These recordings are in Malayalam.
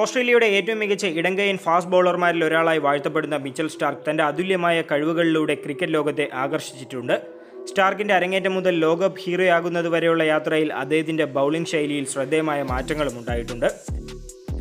ഓസ്ട്രേലിയയുടെ ഏറ്റവും മികച്ച ഇടങ്കയൻ ഫാസ്റ്റ് ബൗളർമാരിൽ ഒരാളായി വാഴ്ത്തപ്പെടുന്ന മിച്ചൽ സ്റ്റാർക്ക് തന്റെ അതുല്യമായ കഴിവുകളിലൂടെ ക്രിക്കറ്റ് ലോകത്തെ ആകർഷിച്ചിട്ടുണ്ട്. സ്റ്റാർക്കിന്റെ അരങ്ങേറ്റം മുതൽ ലോകകപ്പ് ഹീറോയാകുന്നത് വരെയുള്ള യാത്രയിൽ അദ്ദേഹത്തിന്റെ ബൗളിംഗ് ശൈലിയിൽ ശ്രദ്ധേയമായ മാറ്റങ്ങളും ഉണ്ടായിട്ടുണ്ട്.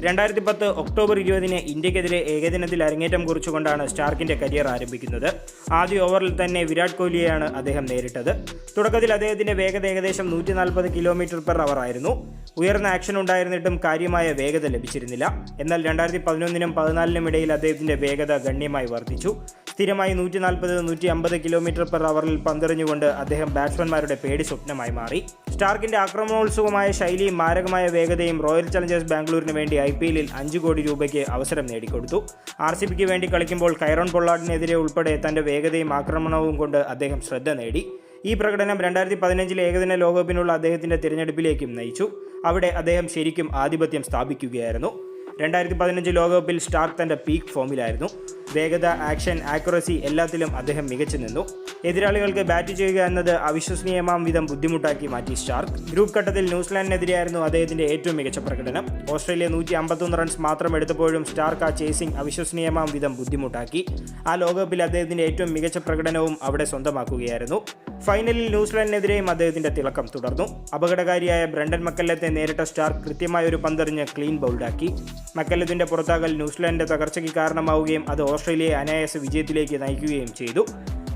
രണ്ടായിരത്തി പത്ത് ഒക്ടോബർ ഇരുപതിന് ഇന്ത്യക്കെതിരെ ഏകദിനത്തിൽ അരങ്ങേറ്റം കുറിച്ചുകൊണ്ടാണ് സ്റ്റാർക്കിന്റെ കരിയർ ആരംഭിക്കുന്നത്. ആദ്യ ഓവറിൽ തന്നെ വിരാട് കോഹ്ലിയെയാണ് അദ്ദേഹം നേരിട്ടത്. തുടക്കത്തിൽ അദ്ദേഹത്തിന്റെ വേഗത ഏകദേശം നൂറ്റി നാൽപ്പത് കിലോമീറ്റർ പെർ അവർ ആയിരുന്നു. ഉയർന്ന ആക്ഷൻ ഉണ്ടായിരുന്നിട്ടും കാര്യമായ വേഗത ലഭിച്ചിരുന്നില്ല. എന്നാൽ രണ്ടായിരത്തി പതിനൊന്നിനും പതിനാലിനും ഇടയിൽ അദ്ദേഹത്തിന്റെ വേഗത ഗണ്യമായി വർദ്ധിച്ചു. സ്ഥിരമായി നൂറ്റി നാൽപ്പത് നൂറ്റി അമ്പത് കിലോമീറ്റർ പെർ അവറിൽ പന്തെറിഞ്ഞുകൊണ്ട് അദ്ദേഹം ബാറ്റ്സ്മാൻമാരുടെ പേടി സ്വപ്നമായി മാറി. സ്റ്റാർക്കിന്റെ ആക്രമണോത്സുകമായ ശൈലിയും മാരകമായ വേഗതയും റോയൽ ചലഞ്ചേഴ്സ് ബാംഗ്ലൂരിന് വേണ്ടി ഐ പി എല്ലിൽ അഞ്ച് കോടി രൂപയ്ക്ക് അവസരം നേടിക്കൊടുത്തു. ആർ സി പിക്ക് വേണ്ടി കളിക്കുമ്പോൾ കൈറോൺ പൊള്ളാടിനെതിരെ ഉൾപ്പെടെ തന്റെ വേഗതയും ആക്രമണവും കൊണ്ട് അദ്ദേഹം ശ്രദ്ധ നേടി. ഈ പ്രകടനം രണ്ടായിരത്തി പതിനഞ്ചിലെ ഏകദിന ലോകകപ്പിനുള്ള അദ്ദേഹത്തിന്റെ തിരഞ്ഞെടുപ്പിലേക്കും നയിച്ചു. അവിടെ അദ്ദേഹം ശരിക്കും ആധിപത്യം സ്ഥാപിക്കുകയായിരുന്നു. രണ്ടായിരത്തി പതിനഞ്ച് ലോകകപ്പിൽ സ്റ്റാർക്ക് തന്റെ പീക്ക് ഫോമിലായിരുന്നു. വേഗത ആക്ഷൻ ആക്യുറസി എല്ലാത്തിലും അദ്ദേഹം മികച്ചു നിന്നു. എതിരാളികൾക്ക് ബാറ്റ് ചെയ്യുക എന്നത് അവിശ്വസനീയമാം വിധം ബുദ്ധിമുട്ടാക്കി മാറ്റി സ്റ്റാർക്ക്. ഗ്രൂപ്പ് ഘട്ടത്തിൽ ന്യൂസിലാൻഡിനെതിരെയായിരുന്നു അദ്ദേഹത്തിന്റെ ഏറ്റവും മികച്ച പ്രകടനം. ഓസ്ട്രേലിയ നൂറ്റി അമ്പത്തൊന്ന് റൺസ് മാത്രം എടുത്തപ്പോഴും സ്റ്റാർക്ക് ആ ചേസിംഗ് അവിശ്വസനീയമാം വിധം ബുദ്ധിമുട്ടാക്കി. ആ ലോകകപ്പിൽ അദ്ദേഹത്തിന്റെ ഏറ്റവും മികച്ച പ്രകടനവും അവിടെ സ്വന്തമാക്കുകയായിരുന്നു. ഫൈനലിൽ ന്യൂസിലാൻഡിനെതിരെയും അദ്ദേഹത്തിന്റെ തിളക്കം തുടർന്നു. അപകടകാരിയായ ബ്രണ്ടൻ മക്കല്ലത്തെ നേരിട്ട സ്റ്റാർക്ക് കൃത്യമായ ഒരു പന്തെറിഞ്ഞ് ക്ലീൻ ബൗൾഡാക്കി. മക്കല്ലത്തിന്റെ പുറത്താകൽ ന്യൂസിലാൻഡിന്റെ തകർച്ചയ്ക്ക് കാരണമാവുകയും അത് ഓസ്ട്രേലിയയെ അനായാസ വിജയത്തിലേക്ക് നയിക്കുകയും ചെയ്തു.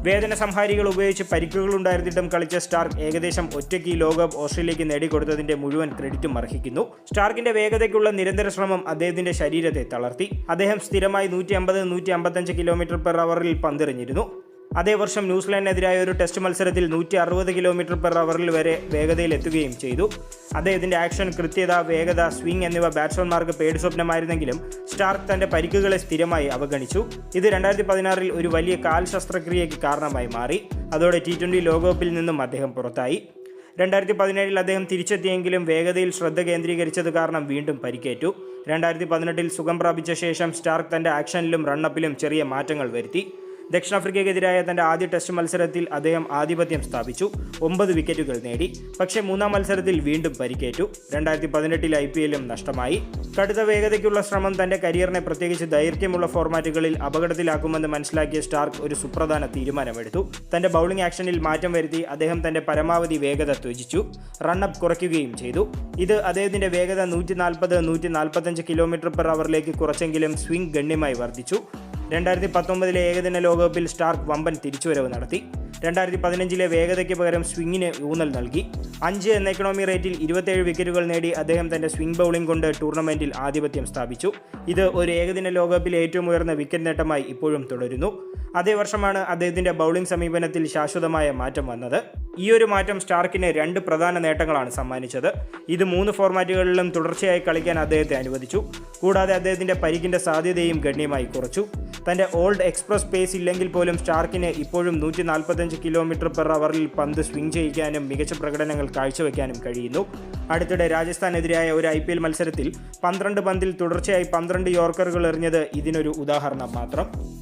വേദന സംഹാരികൾ ഉപയോഗിച്ച് പരിക്കുകൾ ഉണ്ടായിരുന്നിട്ടും കളിച്ച സ്റ്റാർക്ക് ഏകദേശം ഒറ്റയ്ക്ക് ലോകകപ്പ് ഓസ്ട്രേലിയക്ക് നേടിക്കൊടുത്തതിന്റെ മുഴുവൻ ക്രെഡിറ്റും അർഹിക്കുന്നു. സ്റ്റാർക്കിന്റെ വേഗതയ്ക്കുള്ള നിരന്തര ശ്രമം അദ്ദേഹത്തിന്റെ ശരീരത്തെ തളർത്തി. അദ്ദേഹം സ്ഥിരമായി നൂറ്റി അമ്പത് നൂറ്റി അമ്പത്തഞ്ച് കിലോമീറ്റർ പെർ അവറിൽ പന്തെറിഞ്ഞിരുന്നു. അതേ വർഷം ന്യൂസിലാൻഡിനെതിരായ ഒരു ടെസ്റ്റ് മത്സരത്തിൽ നൂറ്റി അറുപത് കിലോമീറ്റർ പെർ അവറിൽ വരെ വേഗതയിൽ എത്തുകയും ചെയ്തു. അദ്ദേഹത്തിന്റെ ആക്ഷൻ കൃത്യത വേഗത സ്വിംഗ് എന്നിവ ബാറ്റ്സ്മാൻമാർക്ക് പേടി സ്വപ്നമായിരുന്നെങ്കിലും സ്റ്റാർക്ക് തന്റെ പരിക്കുകളെ സ്ഥിരമായി അവഗണിച്ചു. ഇത് രണ്ടായിരത്തി പതിനാറിൽ ഒരു വലിയ കാൽ ശസ്ത്രക്രിയയ്ക്ക് കാരണമായി മാറി. അതോടെ ടി ട്വന്റി ലോകകപ്പിൽ നിന്നും അദ്ദേഹം പുറത്തായി. രണ്ടായിരത്തി പതിനേഴിൽ അദ്ദേഹം തിരിച്ചെത്തിയെങ്കിലും വേഗതയിൽ ശ്രദ്ധ കേന്ദ്രീകരിച്ചത് കാരണം വീണ്ടും പരിക്കേറ്റു. രണ്ടായിരത്തി പതിനെട്ടിൽ സുഖം പ്രാപിച്ച ശേഷം സ്റ്റാർക്ക് തന്റെ ആക്ഷനിലും റണ്ണപ്പിലും ചെറിയ മാറ്റങ്ങൾ വരുത്തി. ദക്ഷിണാഫ്രിക്കയ്ക്കെതിരായ തന്റെ ആദ്യ ടെസ്റ്റ് മത്സരത്തിൽ അദ്ദേഹം ആധിപത്യം സ്ഥാപിച്ചു. ഒമ്പത് വിക്കറ്റുകൾ നേടി. പക്ഷേ മൂന്നാം മത്സരത്തിൽ വീണ്ടും പരിക്കേറ്റു. രണ്ടായിരത്തി പതിനെട്ടിൽ ഐ പി എല്ലും നഷ്ടമായി. കടുത്ത വേഗതയ്ക്കുള്ള ശ്രമം തന്റെ കരിയറിനെ പ്രത്യേകിച്ച് ദൈർഘ്യമുള്ള ഫോർമാറ്റുകളിൽ അപകടത്തിലാക്കുമെന്ന് മനസ്സിലാക്കിയ സ്റ്റാർക്ക് ഒരു സുപ്രധാന തീരുമാനമെടുത്തു. തന്റെ ബൗളിംഗ് ആക്ഷനിൽ മാറ്റം വരുത്തി അദ്ദേഹം തന്റെ പരമാവധി വേഗത ത്യജിച്ചു. റണ്ണപ്പ് കുറയ്ക്കുകയും ചെയ്തു. ഇത് അദ്ദേഹത്തിന്റെ വേഗത നൂറ്റി നാൽപ്പത് നൂറ്റി നാൽപ്പത്തഞ്ച് കിലോമീറ്റർ പെർ അവറിലേക്ക് കുറച്ചെങ്കിലും സ്വിംഗ് ഗണ്യമായി വർദ്ധിച്ചു. രണ്ടായിരത്തി പത്തൊമ്പതിലെ ഏകദിന ലോകകപ്പിൽ സ്റ്റാർക്ക് വമ്പൻ തിരിച്ചുവരവ് നടത്തി. രണ്ടായിരത്തി പതിനഞ്ചിലെ വേഗതയ്ക്ക് പകരം സ്വിങ്ങിന് ഊന്നൽ നൽകി. അഞ്ച് എന്ന എക്കണോമി റേറ്റിൽ ഇരുപത്തേഴ് വിക്കറ്റുകൾ നേടി അദ്ദേഹം തന്റെ സ്വിംഗ് ബൗളിംഗ് കൊണ്ട് ടൂർണമെന്റിൽ ആധിപത്യം സ്ഥാപിച്ചു. ഇത് ഒരു ഏകദിന ലോകകപ്പിലെ ഏറ്റവും ഉയർന്ന വിക്കറ്റ് നേട്ടമായി ഇപ്പോഴും തുടരുന്നു. അതേ വർഷമാണ് അദ്ദേഹത്തിന്റെ ബൗളിംഗ് സമീപനത്തിൽ ശാശ്വതമായ മാറ്റം വന്നത്. ഈ ഒരു മാറ്റം സ്റ്റാർക്കിന് രണ്ട് പ്രധാന നേട്ടങ്ങളാണ് സമ്മാനിച്ചത്. ഇത് മൂന്ന് ഫോർമാറ്റുകളിലും തുടർച്ചയായി കളിക്കാൻ അദ്ദേഹത്തെ അനുവദിച്ചു. കൂടാതെ അദ്ദേഹത്തിന്റെ പരിക്കിന്റെ സാധ്യതയും ഗണ്യമായി കുറച്ചു. തന്റെ ഓൾഡ് എക്സ്പ്രസ് പേസ് ഇല്ലെങ്കിൽ പോലും സ്റ്റാർക്കിന് ഇപ്പോഴും നൂറ്റി നാൽപ്പത്തഞ്ച് കിലോമീറ്റർ പെർ അവറിൽ പന്ത് സ്വിംഗ് ചെയ്യിക്കാനും മികച്ച പ്രകടനങ്ങൾ കാഴ്ചവെക്കാനും കഴിയുന്നു. അടുത്തിടെ രാജസ്ഥാനെതിരായ ഒരു ഐ പി എൽ മത്സരത്തിൽ പന്ത്രണ്ട് പന്തിൽ തുടർച്ചയായി പന്ത്രണ്ട് യോർക്കറുകൾ എറിഞ്ഞത് ഇതിനൊരു ഉദാഹരണം മാത്രം.